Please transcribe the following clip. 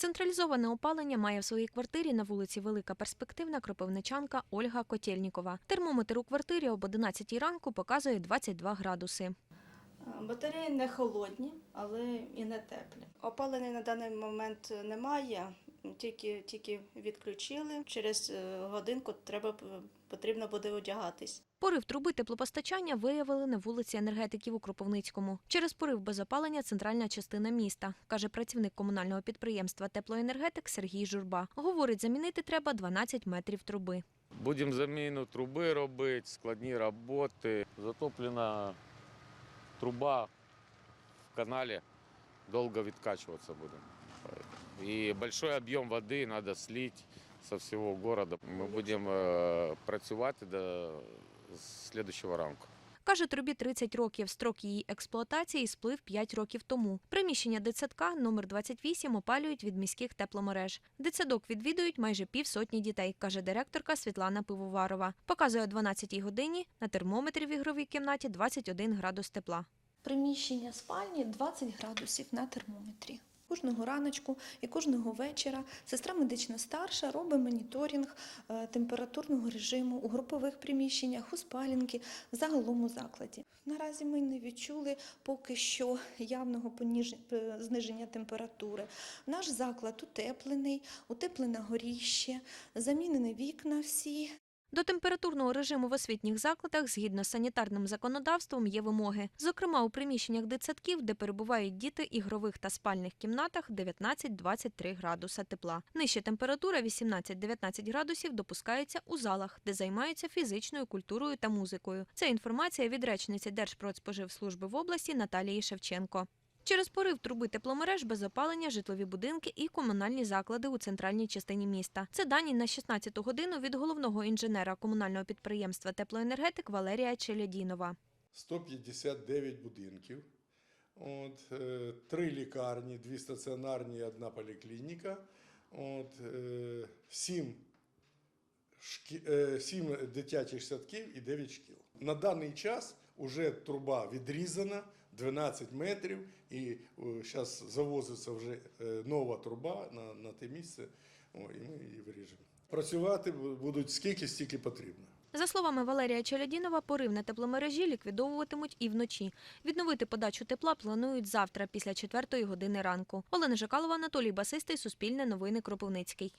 Централізоване опалення має в своїй квартирі на вулиці Велика Перспективна кропивничанка Ольга Котєльнікова. Термометр у квартирі об 11 ранку показує 22 градуси. Батареї не холодні, але і не теплі. Опалення на даний момент немає, тільки, тільки відключили. Через е, годинку треба, потрібно буде одягатись. Порив труби теплопостачання виявили на вулиці енергетиків у Кропивницькому. Через порив без опалення центральна частина міста, каже працівник комунального підприємства Теплоенергетик Сергій Журба. Говорить, замінити треба 12 метрів труби. Будемо заміну труби робити, складні роботи. Затоплена труба в каналі, довго відкачуватися будемо. І великий об'єм води треба слити со всього міста. Ми будемо е, працювати до наступного ранку. Каже, трубі 30 років. Строк її експлуатації сплив 5 років тому. Приміщення дитсадка номер 28 опалюють від міських тепломереж. Дитсадок відвідують майже півсотні дітей, каже директорка Світлана Пивоварова. Показує о 12 годині на термометрі в ігровій кімнаті 21 градус тепла. Приміщення спальні 20 градусів на термометрі. Кожного раночку і кожного вечора сестра медична старша робить моніторинг е, температурного режиму у групових приміщеннях, у спаленки, загалом у закладі. Наразі ми не відчули поки що явного е, зниження температури. Наш заклад утеплений, утеплене горіще, замінені вікна всі, До температурного режиму в освітніх закладах згідно з санітарним законодавством є вимоги. Зокрема, у приміщеннях дитсадків, де перебувають діти, ігрових та спальних кімнатах 19-23 градуса тепла. Нижча температура 18-19 градусів допускається у залах, де займаються фізичною культурою та музикою. Це інформація від речниці Держпродспоживслужби в області Наталії Шевченко. Через порив труби тепломереж без опалення житлові будинки і комунальні заклади у центральній частині міста. Це дані на 16 годину від головного інженера комунального підприємства Теплоенергетик Валерія Челядінова. 159 будинків, от, е, три лікарні, дві стаціонарні і одна поліклініка, от, е, сім, е, сім дитячих садків і 9 шкіл. На даний час вже труба відрізана 12 метрів, і зараз завозиться вже е, нова труба на, на те місце, о, і ми її виріжемо. Працювати будуть скільки, стільки потрібно. За словами Валерія Челядінова, порив на тепломережі ліквідовуватимуть і вночі. Відновити подачу тепла планують завтра, після 4 години ранку. Олена Жакалова, Анатолій Басистий, Суспільне новини Кропивницький.